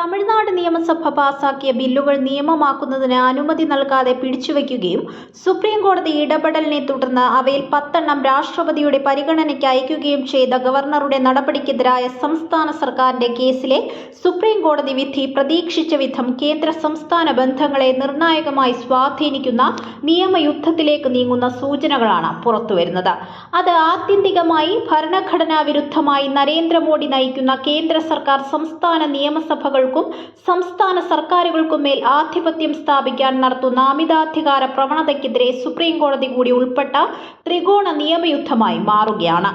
തമിഴ്നാട് നിയമസഭ പാസാക്കിയ ബില്ലുകൾ നിയമമാക്കുന്നതിന് അനുമതി നൽകാതെ പിടിച്ചുവെക്കുകയും സുപ്രീം കോടതി ഇടപെടലിനെ തുടർന്ന് അവയിൽ പത്തെണ്ണം രാഷ്ട്രപതിയുടെ പരിഗണനയ്ക്ക് അയക്കുകയും ചെയ്ത ഗവർണറുടെ നടപടിക്കെതിരായ സംസ്ഥാന സർക്കാരിന്റെ കേസിലെ സുപ്രീം കോടതി വിധി പ്രതീക്ഷിച്ച വിധം കേന്ദ്ര സംസ്ഥാന ബന്ധങ്ങളെ നിർണായകമായി സ്വാധീനിക്കുന്ന നിയമയുദ്ധത്തിലേക്ക് നീങ്ങുന്ന സൂചനകളാണ് പുറത്തുവരുന്നത്. അത് ആത്യന്തികമായി ഭരണഘടനാ വിരുദ്ധമായി നരേന്ദ്രമോദി നയിക്കുന്ന കേന്ദ്ര സർക്കാർ സംസ്ഥാന നിയമസഭകൾക്കും സംസ്ഥാന സർക്കാരുകൾക്കും മേൽ ആധിപത്യം സ്ഥാപിക്കാൻ നടത്തുന്ന അമിതാധികാര പ്രവണതയ്ക്കെതിരെ സുപ്രീം കോടതി കൂടി ഉൾപ്പെട്ട ത്രികോണ നിയമയുദ്ധമായി മാറുകയാണ്.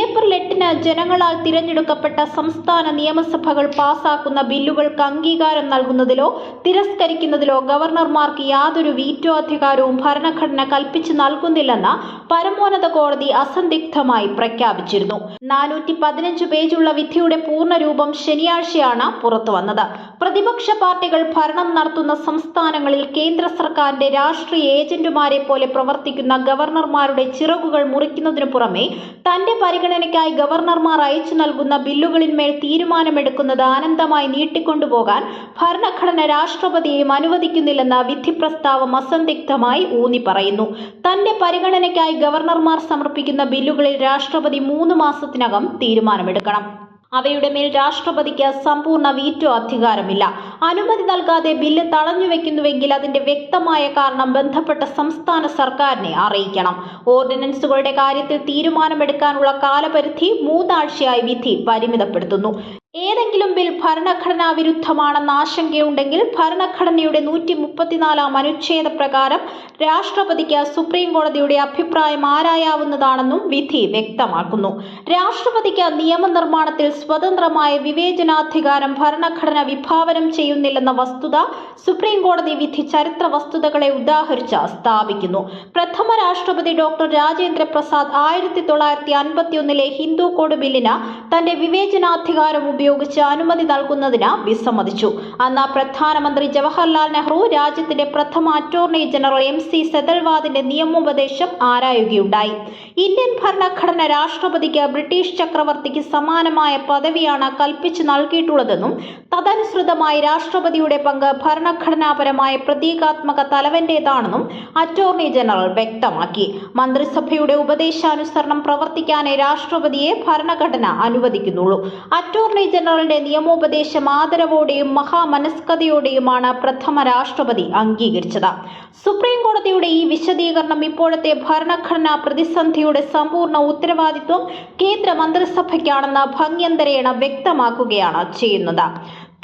ഏപ്രിൽ എട്ടിന് ജനങ്ങളാൽ തിരഞ്ഞെടുക്കപ്പെട്ട സംസ്ഥാന നിയമസഭകൾ പാസാക്കുന്ന ബില്ലുകൾക്ക് അംഗീകാരം നൽകുന്നതിലോ തിരസ്കരിക്കുന്നതിലോ ഗവർണർമാർക്ക് യാതൊരു വീറ്റോ അധികാരവും ഭരണഘടന കൽപ്പിച്ചു നൽകുന്നില്ലെന്ന് പരമോന്നത കോടതി അസന്ദിഗ്ധമായി പ്രഖ്യാപിച്ചിരുന്നു. നാനൂറ്റി പതിനഞ്ച് പേജുള്ള വിധിയുടെ പൂർണരൂപം ശനിയാഴ്ചയാണ് പുറത്തു വന്നത് പ്രതിപക്ഷ പാർട്ടികൾ ഭരണം നടത്തുന്ന സംസ്ഥാനങ്ങളിൽ കേന്ദ്ര സർക്കാരിന്റെ രാഷ്ട്രീയ ഏജന്റുമാരെ പോലെ പ്രവർത്തിക്കുന്ന ഗവർണർമാരുടെ ചിറകുകൾ മുറിക്കുന്നതിനു പുറമെ തന്റെ പരിഗണനയ്ക്കായി ഗവർണർമാർ അയച്ചു നൽകുന്ന ബില്ലുകളിന്മേൽ തീരുമാനമെടുക്കുന്നത് ആനന്ദമായി നീട്ടിക്കൊണ്ടുപോകാൻ ഭരണഘടന രാഷ്ട്രപതിയെയും അനുവദിക്കുന്നില്ലെന്ന വിധി പ്രസ്താവം അസന്ദിഗ്ധമായി ഊന്നി പറയുന്നു. തന്റെ പരിഗണനയ്ക്കായി ഗവർണർമാർ സമർപ്പിക്കുന്ന ബില്ലുകളിൽ രാഷ്ട്രപതി മൂന്ന് മാസത്തിനകം തീരുമാനമെടുക്കണം. അവയുടെ മേൽ രാഷ്ട്രപതിക്ക് സമ്പൂർണ വീറ്റോ അധികാരമില്ല. അനുമതി നൽകാതെ ബില്ല് തടഞ്ഞുവെക്കുന്നുവെങ്കിൽ അതിന്റെ വ്യക്തമായ കാരണം ബന്ധപ്പെട്ട സംസ്ഥാന സർക്കാരിനെ അറിയിക്കണം. ഓർഡിനൻസുകളുടെ കാര്യത്തിൽ തീരുമാനമെടുക്കാനുള്ള കാലപരിധി മൂന്നാഴ്ചയായി വിധി പരിമിതപ്പെടുത്തുന്നു. ഏതെങ്കിലും ബിൽ ഭരണഘടനാ വിരുദ്ധമാണെന്ന ആശങ്കയുണ്ടെങ്കിൽ ഭരണഘടനയുടെ നൂറ്റി മുപ്പത്തിനാലാം അനുച്ഛേദ പ്രകാരം രാഷ്ട്രപതിക്ക് സുപ്രീം കോടതിയുടെ അഭിപ്രായം ആരായാവുന്നതാണെന്നും വിധി വ്യക്തമാക്കുന്നു. രാഷ്ട്രപതിക്ക് നിയമനിർമ്മാണത്തിൽ സ്വതന്ത്രമായ വിവേചനാധികാരം ഭരണഘടന വിഭാവനം ചെയ്യുന്നില്ലെന്ന വസ്തുത സുപ്രീം കോടതി വിധി ചരിത്ര വസ്തുതകളെ ഉദാഹരിച്ച് സ്ഥാപിക്കുന്നു. പ്രഥമ രാഷ്ട്രപതി ഡോക്ടർ രാജേന്ദ്ര പ്രസാദ് ആയിരത്തി തൊള്ളായിരത്തി അൻപത്തിയൊന്നിലെ ഹിന്ദു കോഡ് ബില്ലിന് തന്റെ വിവേചനാധികാരം ഉപയോഗിച്ച് അനുമതി നൽകുന്നതിന് വിസമ്മതിച്ചു അന്ന് പ്രധാനമന്ത്രി ജവഹർലാൽ നെഹ്റു രാജ്യത്തിന്റെ പ്രഥമ അറ്റോർണി ജനറൽ എം സി സെതൽവാദിന്റെ നിയമോപദേശം ആരായുകയുണ്ടായി. ഇന്ത്യൻ ഭരണഘടന രാഷ്ട്രപതിക്ക് ബ്രിട്ടീഷ് ചക്രവർത്തിക്ക് സമാനമായ പദവിയാണ് കൽപ്പിച്ചു നൽകിയിട്ടുള്ളതെന്നും തദനുസൃതമായി രാഷ്ട്രപതിയുടെ പങ്ക് ഭരണഘടനാപരമായ പ്രതീകാത്മക തലവന്റേതാണെന്നും അറ്റോർണി ജനറൽ വ്യക്തമാക്കി. മന്ത്രിസഭയുടെ ഉപദേശാനുസരണം പ്രവർത്തിക്കാനേ രാഷ്ട്രപതിയെ ഭരണഘടന അനുവദിക്കുന്നുള്ളൂ. അറ്റോർണി ജനറലിന്റെ നിയമോപദേശം ആദരവോടെയും മഹാമനസ്കതയോടെയുമാണ് പ്രഥമ രാഷ്ട്രപതി അംഗീകരിച്ചത്. സുപ്രീം കോടതിയുടെ ഈ വിശദീകരണം ഇപ്പോഴത്തെ ഭരണഘടനാ പ്രതിസന്ധിയുടെ സമ്പൂർണ ഉത്തരവാദിത്വം കേന്ദ്ര മന്ത്രിസഭയ്ക്കാണെന്ന് ഭംഗ്യന്തരേണ വ്യക്തമാക്കുകയാണ് ചെയ്യുന്നത്.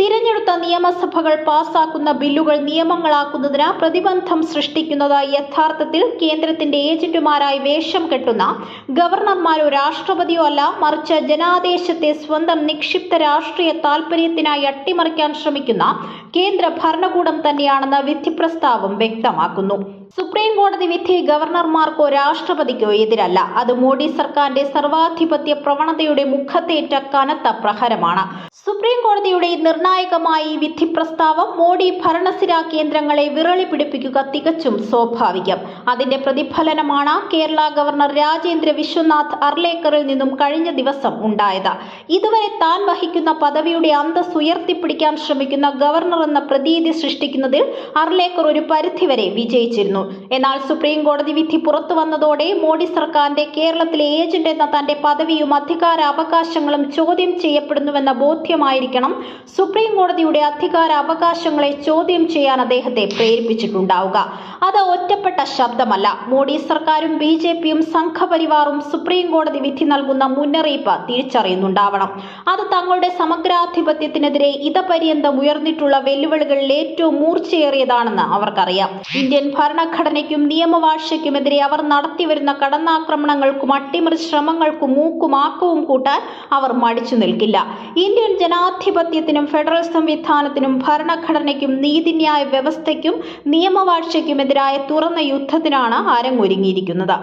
തിരഞ്ഞെടുത്ത നിയമസഭകൾ പാസാക്കുന്ന ബില്ലുകൾ നിയമങ്ങളാക്കുന്നതിന് പ്രതിബന്ധം സൃഷ്ടിക്കുന്നത് യഥാർത്ഥത്തിൽ കേന്ദ്രത്തിന്റെ ഏജന്റുമാരായി വേഷം കെട്ടുന്ന ഗവർണർമാരോ രാഷ്ട്രപതിയോ അല്ല മറിച്ച് ജനാദേശത്തെ സ്വന്തം നിക്ഷിപ്ത രാഷ്ട്രീയ താൽപര്യത്തിനായി അട്ടിമറിക്കാൻ ശ്രമിക്കുന്ന കേന്ദ്ര ഭരണകൂടം തന്നെയാണെന്ന് വിധിപ്രസ്താവം വ്യക്തമാക്കുന്നു. സുപ്രീം കോടതി വിധി ഗവർണർമാർക്കോ രാഷ്ട്രപതിക്കോ എതിരല്ല. അത് മോഡി സർക്കാരിന്റെ സർവാധിപത്യ പ്രവണതയുടെ മുഖത്തേറ്റ കനത്ത പ്രഹരമാണ്. സുപ്രീം കോടതിയുടെ നിർണായകമായി വിധി പ്രസ്താവം മോഡി ഭരണസിരാ കേന്ദ്രങ്ങളെ വിറളി പിടിപ്പിക്കുക തികച്ചും സ്വാഭാവികം. അതിന്റെ പ്രതിഫലനമാണ് കേരള ഗവർണർ രാജേന്ദ്ര വിശ്വനാഥ് അർലേക്കറിൽ നിന്നും കഴിഞ്ഞ ദിവസം ഉണ്ടായത്. ഇതുവരെ താൻ വഹിക്കുന്ന പദവിയുടെ അന്തസ് ഉയർത്തിപ്പിടിക്കാൻ ശ്രമിക്കുന്ന ഗവർണർ എന്ന പ്രതീതി സൃഷ്ടിക്കുന്നതിൽ അർലേക്കർ ഒരു പരിധിവരെ വിജയിച്ചിരുന്നു. എന്നാൽ സുപ്രീം കോടതി വിധി പുറത്തു വന്നതോടെ മോഡി സർക്കാരിന്റെ കേരളത്തിലെ ഏജന്റ് എന്ന തന്റെ പദവിയും അധികാര അവകാശങ്ങളും ചോദ്യം ചെയ്യപ്പെടുന്നുവെന്ന ബോധ്യമായിരിക്കണം സുപ്രീം കോടതിയുടെ അധികാര അവകാശങ്ങളെ ചോദ്യം ചെയ്യാൻ അദ്ദേഹത്തെ പ്രേരിപ്പിച്ചിട്ടുണ്ടാവുക. അത് ഒറ്റപ്പെട്ട ശബ്ദമല്ല. മോഡി സർക്കാരും ബി ജെ പിയും സംഘപരിവാറും സുപ്രീം കോടതി വിധി നൽകുന്ന മുന്നറിയിപ്പ് തിരിച്ചറിയുന്നുണ്ടാവണം. അത് തങ്ങളുടെ സമഗ്രാധിപത്യത്തിനെതിരെ ഇതപര്യന്തം ഉയർന്നിട്ടുള്ള വെല്ലുവിളികളിൽ ഏറ്റവും മൂർച്ചയേറിയതാണെന്ന് അവർക്കറിയാം. ഇന്ത്യൻ ഭരണഘടനയ്ക്കും നിയമവാഴ്ചയ്ക്കുമെതിരെ അവർ നടത്തിവരുന്ന കടന്നാക്രമണങ്ങൾക്കും അട്ടിമറി ശ്രമങ്ങൾക്കും മൂക്കും ആക്കവും കൂട്ടാൻ അവർ മടിച്ചു നിൽക്കില്ല. ഇന്ത്യൻ ജനാധിപത്യത്തിനും ഫെഡറൽ സംവിധാനത്തിനും ഭരണഘടനയ്ക്കും നീതിന്യായ വ്യവസ്ഥയ്ക്കും നിയമവാഴ്ചയ്ക്കുമെതിരായ തുറന്ന യുദ്ധത്തിനാണ് അരങ്ങൊരുങ്ങിയിരിക്കുന്നത്